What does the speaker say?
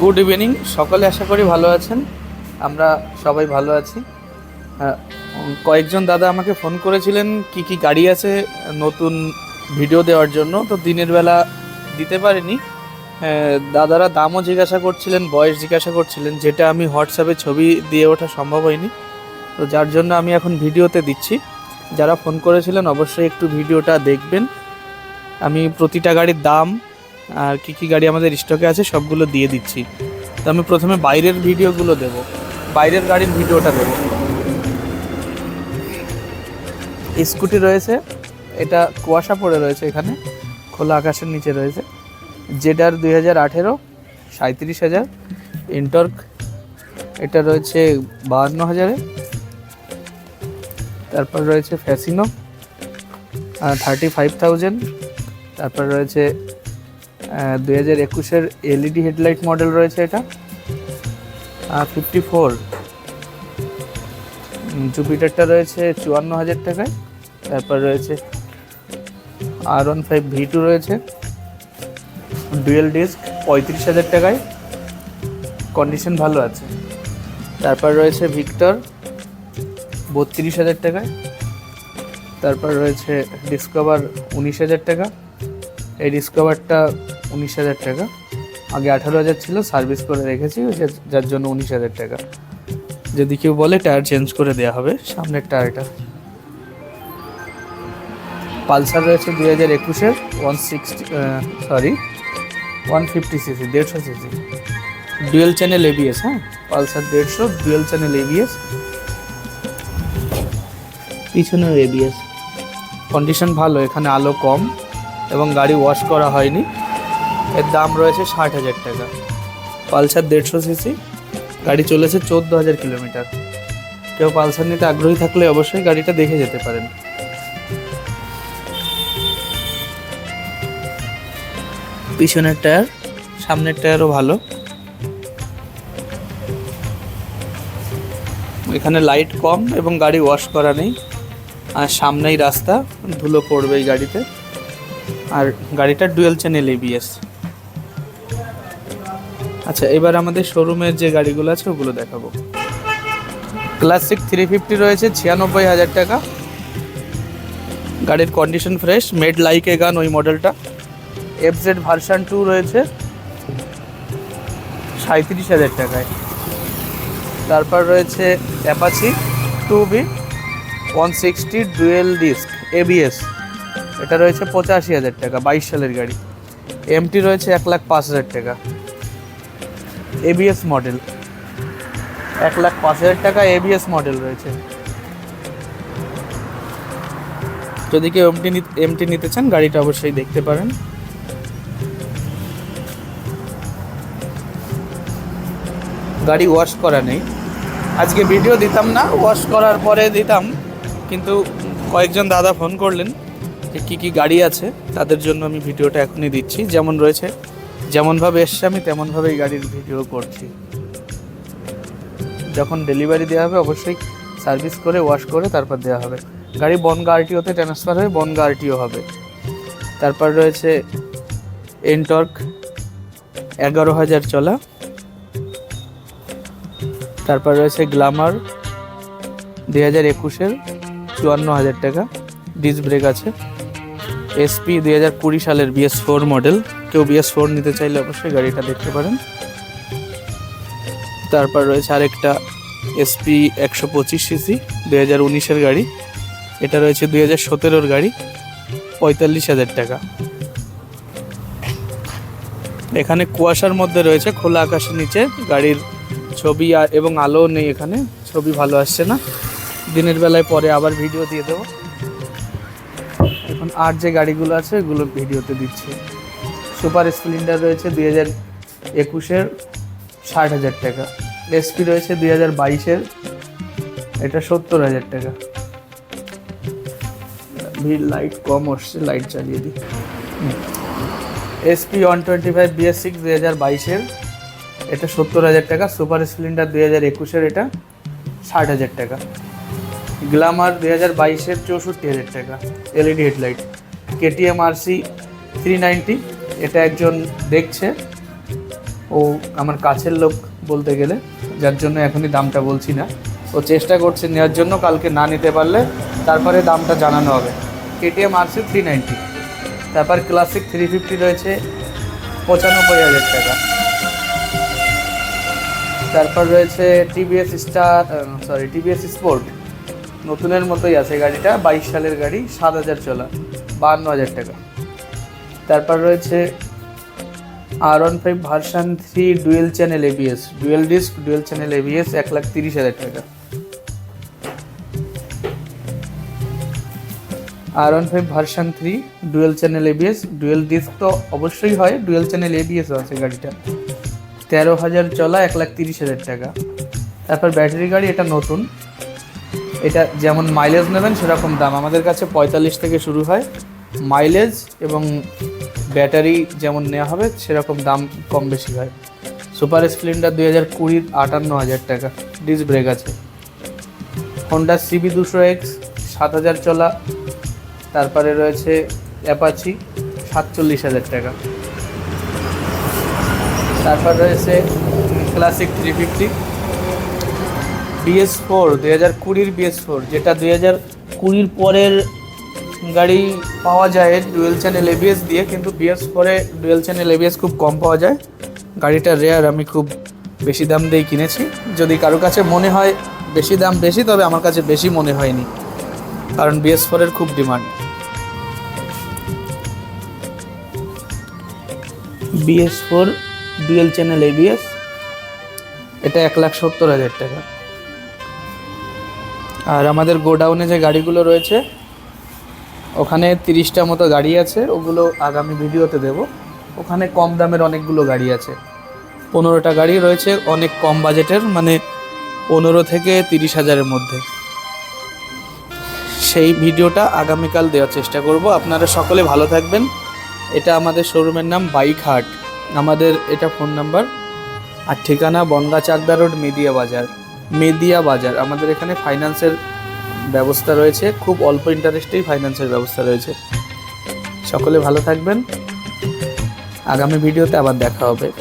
Good evening সকলে আশা করি ভালো আছেন। আমরা সবাই ভালো আছি। কয়েকজন দাদা আমাকে ফোন করেছিলেন কি কি গাড়ি আছে নতুন ভিডিও দেওয়ার জন্য, তো দিনের বেলা দিতে পারিনি। দাদারা দামও জিজ্ঞাসা করছিলেন, বয়স জিজ্ঞাসা করছিলেন, যেটা আমি হোয়াটসঅ্যাপে ছবি দিয়ে ওঠা সম্ভব হয়নি। তো যার জন্য আমি এখন ভিডিওতে দিচ্ছি। যারা ফোন করেছিলেন, অবশ্যই একটু ভিডিওটা দেখবেন। আমি প্রতিটা গাড়ির দাম আর কি কি গাড়ি আমাদের স্টকে আছে সবগুলো দিয়ে দিচ্ছি। তো আমি প্রথমে বাইরের ভিডিওগুলো দেব। বাইরের গাড়ির ভিডিওটা দেব। স্কুটি রয়েছে। এটা কুয়াশা পড়ে রয়েছে এখানে। খোলা আকাশের নিচে রয়েছে। জেডার দুই হাজার আঠেরো সাঁত্রিশ হাজার। ইন্টর্ক, এটা রয়েছে বাহান্ন হাজারে। তারপর রয়েছে ফ্যাসিনো থার্টি ফাইভ থাউজেন্ড তারপর রয়েছে দুই হাজার একুশের এলইডি হেডলাইট মডেল রয়েছে এটা। ফিফটি ফোর জুপিটারটা রয়েছে চুয়ান্ন হাজার টাকায়। তারপর রয়েছে R one five V two রয়েছে, ডুয়েল ডিস্ক পঁয়ত্রিশ হাজার টাকায়। কন্ডিশন ভালো আছে। তারপর রয়েছে ভিক্টর, বত্রিশ হাজার টাকায়। তারপর রয়েছে ডিসকভার উনিশ হাজার টাকা। এই ডিসকভারটা উনিশ হাজার টাকা। আগে আঠারো হাজার ছিল সার্ভিস করে রেখেছি যার জন্য উনিশ হাজার টাকা। যদি কেউ বলে টায়ার চেঞ্জ করে দেওয়া হবে সামনের টায়ারটা পালসার রয়েছে দুই হাজার একুশের one sixty sorry one fifty CC দেড়শো সিসি ডুয়েল চ্যানেল এবিএস হ্যাঁ? পালসার দেড়শো ডুয়েল চ্যানেল এবিএস পিছনেও এবিএস কন্ডিশন ভালো এখানে আলো কম। এবং গাড়ি ওয়াশ করা হয়নি। এর দাম রয়েছে ষাট হাজার টাকা। পালসার দেড়শো সিসি। গাড়ি চলেছে চোদ্দ হাজার কিলোমিটার। কেউ পালসার নিতে আগ্রহী থাকলে অবশ্যই গাড়িটা দেখে যেতে পারেন। পিছনের টায়ার, সামনের টায়ারও ভালো। এখানে লাইট কম এবং গাড়ি ওয়াশ করা নেই। আর সামনেই রাস্তা, ধুলো পড়বে এই গাড়িতে। আর গাড়িটা ডুয়েল চ্যানেল এবিএস আচ্ছা এবার আমাদের শোরুমের যে গাড়িগুলো আছে, ওগুলো দেখাবো। ক্লাসিক থ্রি ফিফটি রয়েছে, ছিয়ানব্বই হাজার টাকা। গাড়ির condition fresh made like a gun ওই মডেলটা এফজেড ভার্সান টু রয়েছে সাঁত্রিশ হাজার টাকায়। তারপর রয়েছে Apache two V one sixty dual disc ABS এটা রয়েছে পঁচাশি হাজার টাকা, বাইশ সালের গাড়ি। এমটি রয়েছে এক লাখ পাঁচ হাজার টাকা। এবিএস মডেল এক লাখ পাঁচ হাজার টাকা এবিএস মডেল রয়েছে। যদি কেউ এমটি এমটি নিতে চান, গাড়িটা অবশ্যই দেখতে পারেন। গাড়ি ওয়াশ করা নেই। আজকে ভিডিও দিতাম না ওয়াশ করার পরে দিতাম, কিন্তু কয়েকজন দাদা ফোন করলেন। কী কী গাড়ি আছে, তাদের জন্য আমি ভিডিওটা এখনই দিচ্ছি। যেমন রয়েছে, যেমনভাবে এসছে, আমি তেমনভাবেই গাড়ির ভিডিও করছি। যখন ডেলিভারি দেওয়া হবে, অবশ্যই সার্ভিস করে ওয়াশ করে, তারপর দেওয়া হবে। গাড়ি বনগা আরটিওতে ট্রান্সফার হয়ে বনগা আরটিও হবে। তারপর রয়েছে এনটর্ক এগারো হাজার চলা। তারপর রয়েছে গ্লামার দুই হাজার একুশের চুয়ান্ন হাজার টাকা। ডিস্ক ব্রেক আছে। এসপি দুই হাজার কুড়ি সালের বিএস ফোর মডেল কেউ বিএস ফোর নিতে চাইলে অবশ্যই গাড়িটা দেখতে পারেন। তারপর রয়েছে আরেকটা এসপি একশো পঁচিশ সিসি দুই হাজার উনিশের গাড়ি। এটা রয়েছে দুই হাজার সতেরোর গাড়ি, পঁয়তাল্লিশ হাজার টাকা। এখানে কুয়াশার মধ্যে রয়েছে, খোলা আকাশের নিচে। গাড়ির ছবি এবং আলো নেই এখানে, ছবি ভালো আসছে না। দিনের বেলায় পরে আবার ভিডিও দিয়ে দেবো। আর যে গাড়িগুলো আছে, এগুলো ভিডিওতে দিচ্ছি। সুপার স্প্লেন্ডার রয়েছে দুই হাজার একুশের ষাট হাজার টাকা। এসপি রয়েছে দুই হাজার বাইশের, এটা সত্তর হাজার টাকা। ভিড় লাইট কম আসছে লাইট চালিয়ে দিই। SP one twenty five BS six দুই হাজার বাইশের, এটা সত্তর হাজার টাকা। সুপার স্প্লেন্ডার দুই হাজার একুশের, এটা ষাট হাজার টাকা। গ্লামার দুই হাজার বাইশের চৌষট্টি হাজার টাকা LED headlight. KTM RC three ninety এটা একজন দেখছে। ও আমার কাছের লোক বলতে গেলে, যার জন্য এখনই দামটা বলছি না। ও চেষ্টা করছে নেওয়ার জন্য, কালকে না নিতে পারলে তারপরে দামটা জানানো হবে। কেটিএম আরসি থ্রি নাইনটি তারপর ক্লাসিক থ্রি ফিফটি রয়েছে, পঁচানব্বই হাজার টাকা। তারপর রয়েছে TVS star sorry TVS sport নতুনের মতোই আছে গাড়িটা, বাইশ সালের গাড়ি, সাত হাজার চলা, বাহান্ন হাজার টাকা। তারপর রয়েছে R one five version three dual channel ABS dual disc dual channel ABS এক লাখ তিরিশ হাজার টাকা। R one five version three dual channel ABS dual disc তো অবশ্যই হয় ডুয়েল চ্যানেল এবিএসও আছে গাড়িটা। তেরো হাজার চলা, এক লাখ তিরিশ হাজার টাকা। তারপর ব্যাটারি গাড়ি, এটা নতুন। এটা যেমন মাইলেজ নেবেন, সেরকম দাম। আমাদের কাছে পঁয়তাল্লিশ থেকে শুরু হয়। মাইলেজ এবং ব্যাটারি যেমন নেওয়া হবে, সেরকম দাম কম বেশি হয়। সুপার স্প্লেন্ডার দুই হাজার কুড়ির আটান্ন হাজার টাকা। ডিস ব্রেক আছে। হন্ডা সিবি দুশো এক্স, সাত হাজার চলা। তারপরে রয়েছে অ্যাপাচি সাতচল্লিশ হাজার টাকা। তারপর রয়েছে classic three fifty BS four, দুই হাজার কুড়ির বিএস ফোর, যেটা দুই হাজার কুড়ির পরের গাড়ি পাওয়া যায় ডুয়েল চ্যানেল এবিএস দিয়ে, কিন্তু বিএস ফোরে ডুয়েল চ্যানেল এবিএস খুব কম পাওয়া যায়। গাড়িটা রেয়ার আমি খুব বেশি দাম দিয়ে কিনেছি। যদি কারও কাছে মনে হয় বেশি দাম বেশি, তবে আমার কাছে বেশি মনে হয়নি, কারণ বিএস ফোরের খুব demand. BS four dual channel ABS এটা এক লাখ সত্তর হাজার টাকা। আর আমাদের গোডাউনে যে গাড়িগুলো রয়েছে, ওখানে তিরিশটা মতো গাড়ি আছে, ওগুলো আগামী ভিডিওতে দেব। ওখানে কম দামের অনেকগুলো গাড়ি আছে। পনেরোটা গাড়ি রয়েছে, অনেক কম বাজেটের মানে পনেরো থেকে তিরিশ হাজারের মধ্যে। সেই ভিডিওটা আগামীকাল দেওয়ার চেষ্টা করব। আপনারা সকলে ভালো থাকবেন। এটা আমাদের শোরুমের নাম বাইক হাট আমাদের এটা ফোন নাম্বার। আর ঠিকানা বনগা চাকদা রোড মেদিয়া বাজার মেদিয়া বাজার। আমাদের এখানে ফাইন্যান্সের ব্যবস্থা রয়েছে। খুব অল্প ইন্টারেস্টেই ফাইন্যান্সের ব্যবস্থা রয়েছে। সকলে ভালো থাকবেন। আগামী ভিডিওতে আবার দেখা হবে।